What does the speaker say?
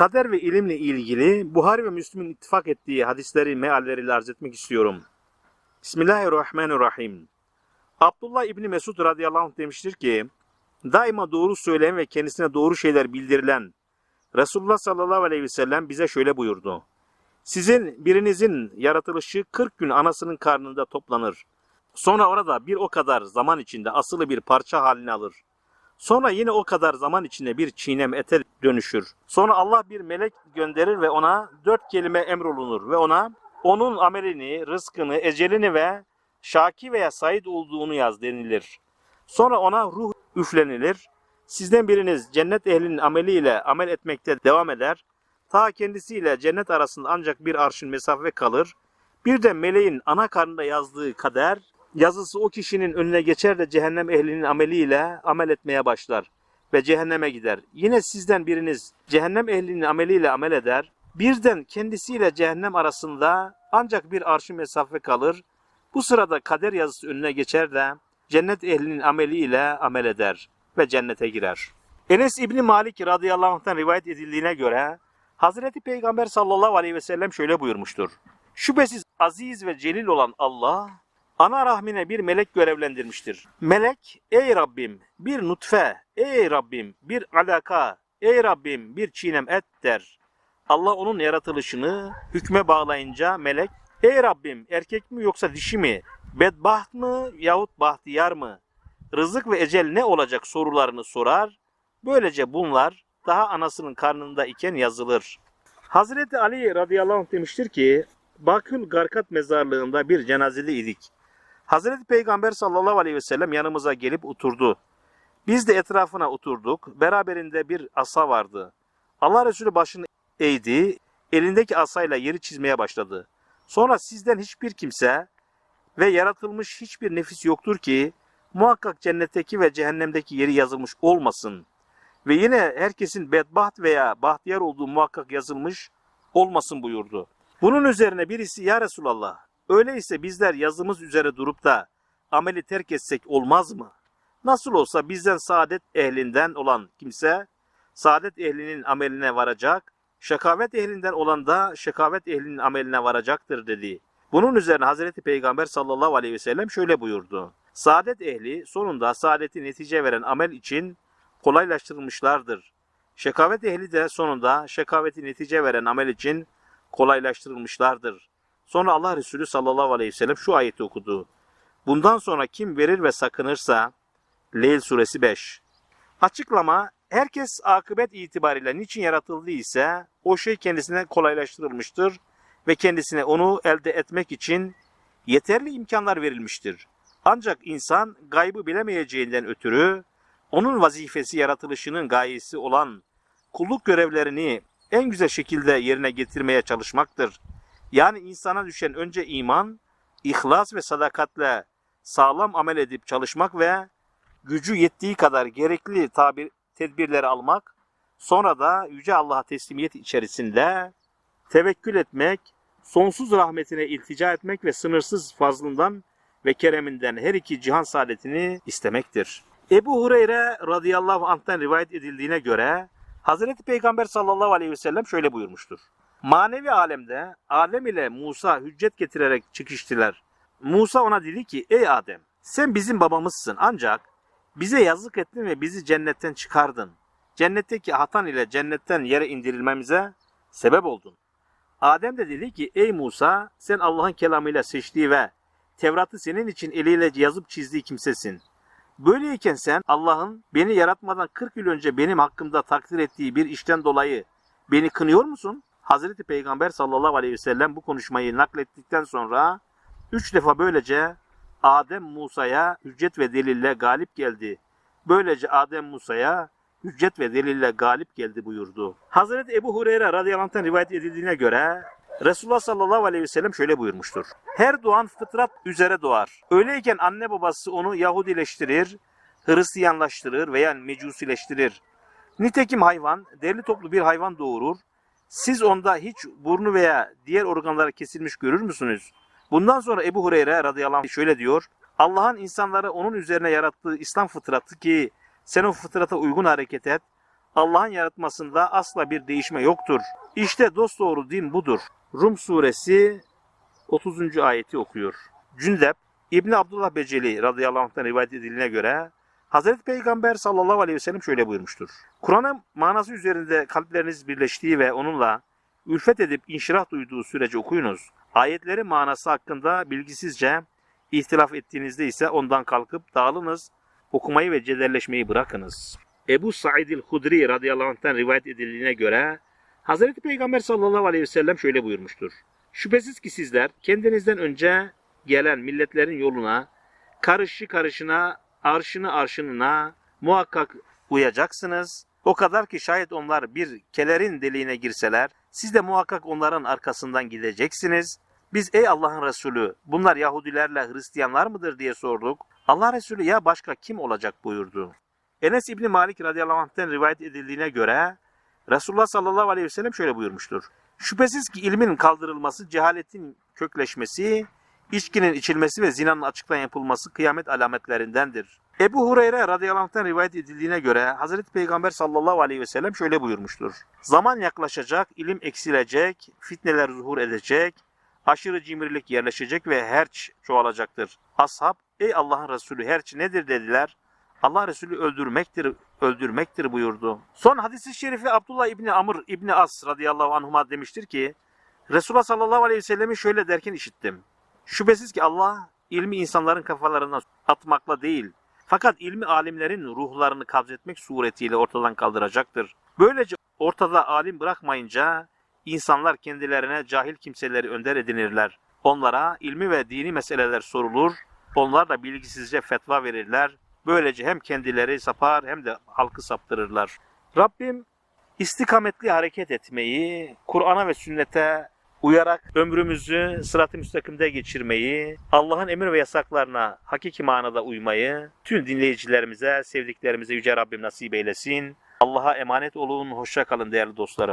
Kader ve ilimle ilgili Buhari ve Müslim'in ittifak ettiği hadisleri mealleriyle arz etmek istiyorum. Bismillahirrahmanirrahim. Abdullah İbni Mesud radıyallahu anh demiştir ki, daima doğru söyleyen ve kendisine doğru şeyler bildirilen Resulullah sallallahu aleyhi ve sellem bize şöyle buyurdu. Sizin birinizin yaratılışı 40 gün anasının karnında toplanır. Sonra orada bir o kadar zaman içinde asılı bir parça halini alır. Sonra yine o kadar zaman içinde bir çiğnem ete dönüşür. Sonra Allah bir melek gönderir ve ona dört kelime emrolunur ve ona onun amelini, rızkını, ecelini ve şaki veya said olduğunu yaz denilir. Sonra ona ruh üflenilir. Sizden biriniz cennet ehlinin ameliyle amel etmekte devam eder. Ta kendisiyle cennet arasında ancak bir arşın mesafe kalır. Bir de meleğin ana karnında yazdığı kader yazısı o kişinin önüne geçer de cehennem ehlinin ameliyle amel etmeye başlar ve cehenneme gider. Yine sizden biriniz cehennem ehlinin ameliyle amel eder. Birden kendisiyle cehennem arasında ancak bir arşı mesafe kalır. Bu sırada kader yazısı önüne geçer de cennet ehlinin ameliyle amel eder ve cennete girer. Enes İbni Malik radıyallahu anh'tan rivayet edildiğine göre Hazreti Peygamber sallallahu aleyhi ve sellem şöyle buyurmuştur. Şüphesiz aziz ve celil olan Allah ana rahmine bir melek görevlendirmiştir. Melek, ey Rabbim bir nutfe, ey Rabbim bir alaka, ey Rabbim bir çiğnem et der. Allah onun yaratılışını hükme bağlayınca melek, ey Rabbim erkek mi yoksa dişi mi, bedbaht mı yahut bahtiyar mı, rızık ve ecel ne olacak sorularını sorar. Böylece bunlar daha anasının karnında iken yazılır. Hazreti Ali radıyallahu anh demiştir ki, Bakül Garkat mezarlığında bir cenazeli idik. Hazreti Peygamber sallallahu aleyhi ve sellem yanımıza gelip oturdu. Biz de etrafına oturduk. Beraberinde bir asa vardı. Allah Resulü başını eğdi. Elindeki asayla yeri çizmeye başladı. Sonra sizden hiçbir kimse ve yaratılmış hiçbir nefis yoktur ki muhakkak cennetteki ve cehennemdeki yeri yazılmış olmasın. Ve yine herkesin bedbaht veya bahtiyar olduğu muhakkak yazılmış olmasın buyurdu. Bunun üzerine birisi ya Resulallah öyleyse bizler yazımız üzere durup da ameli terk etsek olmaz mı? Nasıl olsa bizden saadet ehlinden olan kimse saadet ehlinin ameline varacak, şakavet ehlinden olan da şakavet ehlinin ameline varacaktır dedi. Bunun üzerine Hazreti Peygamber sallallahu aleyhi ve sellem şöyle buyurdu. Saadet ehli sonunda saadeti netice veren amel için kolaylaştırılmışlardır. Şekavet ehli de sonunda şekaveti netice veren amel için kolaylaştırılmışlardır. Sonra Allah Resulü sallallahu aleyhi ve sellem şu ayeti okudu. Bundan sonra kim verir ve sakınırsa Leyl suresi 5. Açıklama herkes akıbet itibariyle niçin yaratıldı ise o şey kendisine kolaylaştırılmıştır ve kendisine onu elde etmek için yeterli imkanlar verilmiştir. Ancak insan gaybı bilemeyeceğinden ötürü onun vazifesi yaratılışının gayesi olan kulluk görevlerini en güzel şekilde yerine getirmeye çalışmaktır. Yani insana düşen önce iman, ihlas ve sadakatle sağlam amel edip çalışmak ve gücü yettiği kadar gerekli tabir, tedbirleri almak, sonra da Yüce Allah'a teslimiyet içerisinde tevekkül etmek, sonsuz rahmetine iltica etmek ve sınırsız fazlından ve kereminden her iki cihan saadetini istemektir. Ebu Hureyre radıyallahu anh'tan rivayet edildiğine göre Hazreti Peygamber sallallahu aleyhi ve sellem şöyle buyurmuştur. Manevi alemde Adem ile Musa hüccet getirerek çıkıştılar. Musa ona dedi ki ey Adem sen bizim babamızsın ancak bize yazık ettin ve bizi cennetten çıkardın. Cennetteki hatan ile cennetten yere indirilmemize sebep oldun. Adem de dedi ki ey Musa sen Allah'ın kelamıyla seçtiği ve Tevrat'ı senin için eliyle yazıp çizdiği kimsesin. Böyleyken sen Allah'ın beni yaratmadan 40 yıl önce benim hakkımda takdir ettiği bir işten dolayı beni kınıyor musun? Hazreti Peygamber sallallahu aleyhi ve sellem bu konuşmayı naklettikten sonra üç defa böylece Adem Musa'ya hüccet ve delille galip geldi. Böylece Adem Musa'ya hüccet ve delille galip geldi buyurdu. Hazreti Ebu Hureyre radıyallahu anh'tan rivayet edildiğine göre Resulullah sallallahu aleyhi ve sellem şöyle buyurmuştur. Her doğan fıtrat üzere doğar. Öyleyken anne babası onu Yahudileştirir, Hristiyanlaştırır veya Mecusileştirir. Nitekim hayvan, derli toplu bir hayvan doğurur. Siz onda hiç burnu veya diğer organları kesilmiş görür müsünüz? Bundan sonra Ebu Hureyre radıyallahu anh şöyle diyor. Allah'ın insanları onun üzerine yarattığı İslam fıtratı ki sen o fıtrata uygun hareket et. Allah'ın yaratmasında asla bir değişme yoktur. İşte dosdoğru din budur. Rum suresi 30. ayeti okuyor. Cündep İbni Abdullah Beceli radıyallahu anh'tan rivayet edildiğine göre Hazreti Peygamber sallallahu aleyhi ve sellem şöyle buyurmuştur. Kur'an'ın manası üzerinde kalpleriniz birleştiği ve onunla ülfet edip inşirah duyduğu sürece okuyunuz. Ayetlerin manası hakkında bilgisizce ihtilaf ettiğinizde ise ondan kalkıp dağılınız, okumayı ve cederleşmeyi bırakınız. Ebu Said el-Hudri radıyallahu anh'tan rivayet edildiğine göre Hazreti Peygamber sallallahu aleyhi ve sellem şöyle buyurmuştur. Şüphesiz ki sizler kendinizden önce gelen milletlerin yoluna, karışı karışına, arşını arşınına muhakkak uyacaksınız. O kadar ki şayet onlar bir kelerin deliğine girseler, siz de muhakkak onların arkasından gideceksiniz. Biz ey Allah'ın Resulü bunlar Yahudilerle Hristiyanlar mıdır diye sorduk. Allah Resulü ya başka kim olacak buyurdu. Enes İbni Malik radıyallahu anh'ten rivayet edildiğine göre Resulullah sallallahu aleyhi ve sellem şöyle buyurmuştur. Şüphesiz ki ilmin kaldırılması, cehaletin kökleşmesi, içkinin içilmesi ve zinanın açıktan yapılması kıyamet alametlerindendir. Ebu Hureyre radıyallahu anh'tan rivayet edildiğine göre Hazreti Peygamber sallallahu aleyhi ve sellem şöyle buyurmuştur. Zaman yaklaşacak, ilim eksilecek, fitneler zuhur edecek, aşırı cimrilik yerleşecek ve herç çoğalacaktır. Ashab, ey Allah'ın Resulü herç nedir dediler. Allah Resulü öldürmektir, öldürmektir buyurdu. Son hadisi şerifi Abdullah İbni Amr İbni As radıyallahu anhuma demiştir ki, Resulullah sallallahu aleyhi ve sellemi şöyle derken işittim. Şüphesiz ki Allah ilmi insanların kafalarına atmakla değil, fakat ilmi alimlerin ruhlarını kabzetmek suretiyle ortadan kaldıracaktır. Böylece ortada alim bırakmayınca insanlar kendilerine cahil kimseleri önder edinirler. Onlara ilmi ve dini meseleler sorulur, onlar da bilgisizce fetva verirler. Böylece hem kendileri sapar hem de halkı saptırırlar. Rabbim istikametli hareket etmeyi, Kur'an'a ve sünnete uyarak ömrümüzü sırat-ı müstakimde geçirmeyi, Allah'ın emir ve yasaklarına hakiki manada uymayı tüm dinleyicilerimize, sevdiklerimize Yüce Rabbim nasip eylesin. Allah'a emanet olun, hoşça kalın değerli dostlarım.